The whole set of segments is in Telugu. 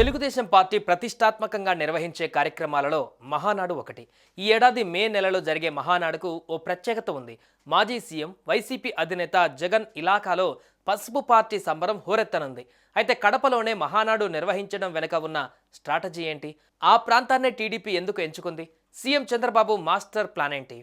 తెలుగుదేశం పార్టీ ప్రతిష్టాత్మకంగా నిర్వహించే కార్యక్రమాలలో మహానాడు ఒకటి. ఈ ఏడాది మే నెలలో జరిగే మహానాడుకు ఓ ప్రత్యేకత ఉంది. మాజీ సీఎం వైసీపీ అధినేత జగన్ ఇలాకాలో పసుపు పార్టీ సంబరం హోరెత్తనుంది. అయితే కడపలోనే మహానాడు నిర్వహించడం వెనుక ఉన్న స్ట్రాటజీ ఏంటి? ఆ ప్రాంతాన్నే టీడీపీ ఎందుకు ఎంచుకుంది? సీఎం చంద్రబాబు మాస్టర్ ప్లాన్ ఏంటి?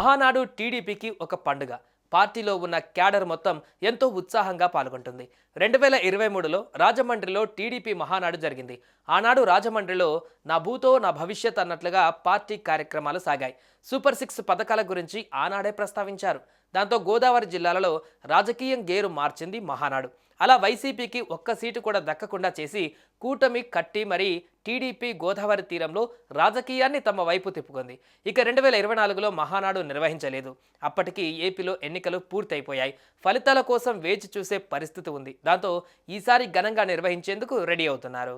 మహానాడు టీడీపీకి ఒక పండుగ. పార్టీలో ఉన్న క్యాడర్ మొత్తం ఎంతో ఉత్సాహంగా పాల్గొంటుంది. రెండు వేల ఇరవై మూడులో రాజమండ్రిలో టీడీపీ మహానాడు జరిగింది. ఆనాడు రాజమండ్రిలో నా భూతో నా భవిష్యత్ అన్నట్లుగా పార్టీ కార్యక్రమాలు సాగాయి. సూపర్ సిక్స్ పథకాల గురించి ఆనాడే ప్రస్తావించారు. దాంతో గోదావరి జిల్లాలలో రాజకీయం గేరు మార్చింది మహానాడు. అలా వైసీపీకి ఒక్క సీటు కూడా దక్కకుండా చేసి కూటమి కట్టి మరీ టీడీపీ గోదావరి తీరంలో రాజకీయాన్ని తమ వైపు తిప్పుకుంది. ఇక రెండు వేల ఇరవై నాలుగులో మహానాడు నిర్వహించలేదు. అప్పటికి ఏపీలో ఎన్నికలు పూర్తయిపోయాయి. ఫలితాల కోసం వేచి చూసే పరిస్థితి ఉంది. దాంతో ఈసారి ఘనంగా నిర్వహించేందుకు రెడీ అవుతున్నారు.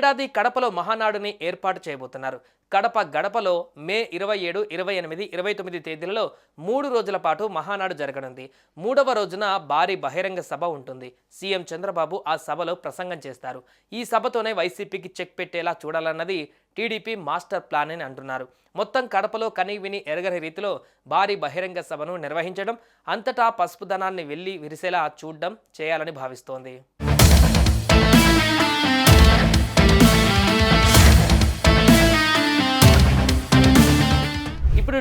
ఏడాది కడపలో మహానాడుని ఏర్పాటు చేయబోతున్నారు. కడప గడపలో మే ఇరవై ఏడు ఇరవై ఎనిమిది ఇరవై తొమ్మిది తేదీలలో మూడు రోజుల పాటు మహానాడు జరగనుంది. మూడవ రోజున భారీ బహిరంగ సభ ఉంటుంది. సీఎం చంద్రబాబు ఆ సభలో ప్రసంగం చేస్తారు. ఈ సభతోనే వైసీపీకి చెక్ పెట్టేలా చూడాలన్నది టీడీపీ మాస్టర్ ప్లాన్ అని అంటున్నారు. మొత్తం కడపలో కని విని ఎరగని రీతిలో భారీ బహిరంగ సభను నిర్వహించడం అంతటా పసుపు ధనాన్ని వెళ్ళి విరిసేలా చూడడం చేయాలని భావిస్తోంది.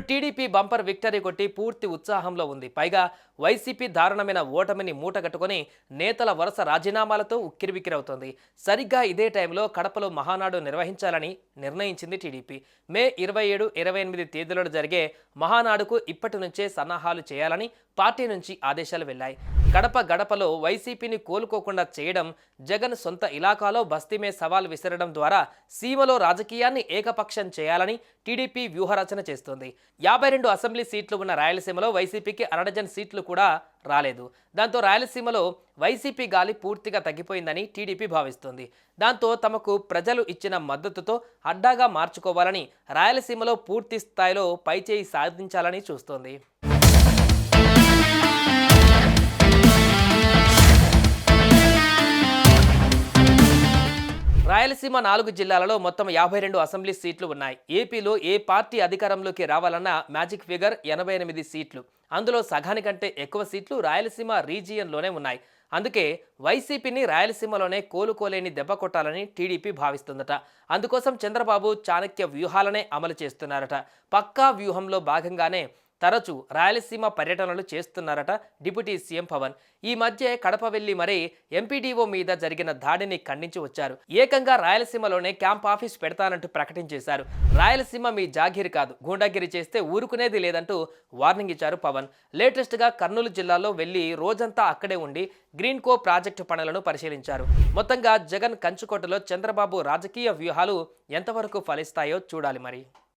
టీడీపీ బంపర్ విక్టరీ కొట్టి పూర్తి ఉత్సాహంలో ఉంది. పైగా వైసీపీ దారుణమైన ఓటమిని మూటగట్టుకుని నేతల వరుస రాజీనామాలతో ఉక్కిరిబిక్కిరవుతోంది. సరిగ్గా ఇదే టైంలో కడపలో మహానాడు నిర్వహించాలని నిర్ణయించింది టీడీపీ. మే ఇరవై ఏడు ఇరవై ఎనిమిది తేదీలలో జరిగే మహానాడుకు ఇప్పటి నుంచే సన్నాహాలు చేయాలని పార్టీ నుంచి ఆదేశాలు వెళ్ళాయి గడప గడపలో వైసీపీని కోలుకోకుండా చేయడం జగన్ సొంత ఇలాకాలో బస్తీమే సవాల్ విసరడం ద్వారా సీమలో రాజకీయాన్ని ఏకపక్షం చేయాలని టీడీపీ వ్యూహరచన చేస్తోంది. యాభై రెండు అసెంబ్లీ సీట్లు ఉన్న రాయలసీమలో వైసీపీకి అరడజన్ సీట్లు కూడా రాలేదు. దాంతో రాయలసీమలో వైసీపీ గాలి పూర్తిగా తగ్గిపోయిందని టీడీపీ భావిస్తోంది. దాంతో తమకు ప్రజలు ఇచ్చిన మద్దతుతో అడ్డాగా మార్చుకోవాలని రాయలసీమలో పూర్తి స్థాయిలో పైచేయి సాధించాలని చూస్తోంది. రాయలసీమ నాలుగు జిల్లాలలో మొత్తం యాభై రెండు అసెంబ్లీ సీట్లు ఉన్నాయి. ఏపీలో ఏ పార్టీ అధికారంలోకి రావాలన్నా మ్యాజిక్ ఫిగర్ ఎనభై ఎనిమిది సీట్లు. అందులో సగానికంటే ఎక్కువ సీట్లు రాయలసీమ రీజియన్లోనే ఉన్నాయి. అందుకే వైసీపీని రాయలసీమలోనే కోలుకోలేని దెబ్బ కొట్టాలని టీడీపీ భావిస్తుందట. అందుకోసం చంద్రబాబు చాణక్య వ్యూహాలనే అమలు చేస్తున్నారట. పక్కా వ్యూహంలో భాగంగానే తరచూ రాయలసీమ పర్యటనలు చేస్తున్నారట డిప్యూటీ సీఎం పవన్. ఈ మధ్య కడప వెళ్ళి మరీ ఎంపీడీఓ మీద జరిగిన దాడిని ఖండించి వచ్చారు. ఏకంగా రాయలసీమలోనే క్యాంప్ ఆఫీస్ పెడతానంటూ ప్రకటించేశారు. రాయలసీమ మీ జాగీర్ కాదు. గూండాగిరి చేస్తే ఊరుకునేది లేదంటూ వార్నింగ్ ఇచ్చారు పవన్. లేటెస్ట్గా కర్నూలు జిల్లాలో వెళ్ళి రోజంతా అక్కడే ఉండి గ్రీన్ కో ప్రాజెక్టు పనులను పరిశీలించారు. మొత్తంగా జగన్ కంచుకోటలో చంద్రబాబు రాజకీయ వ్యూహాలు ఎంతవరకు ఫలిస్తాయో చూడాలి మరి.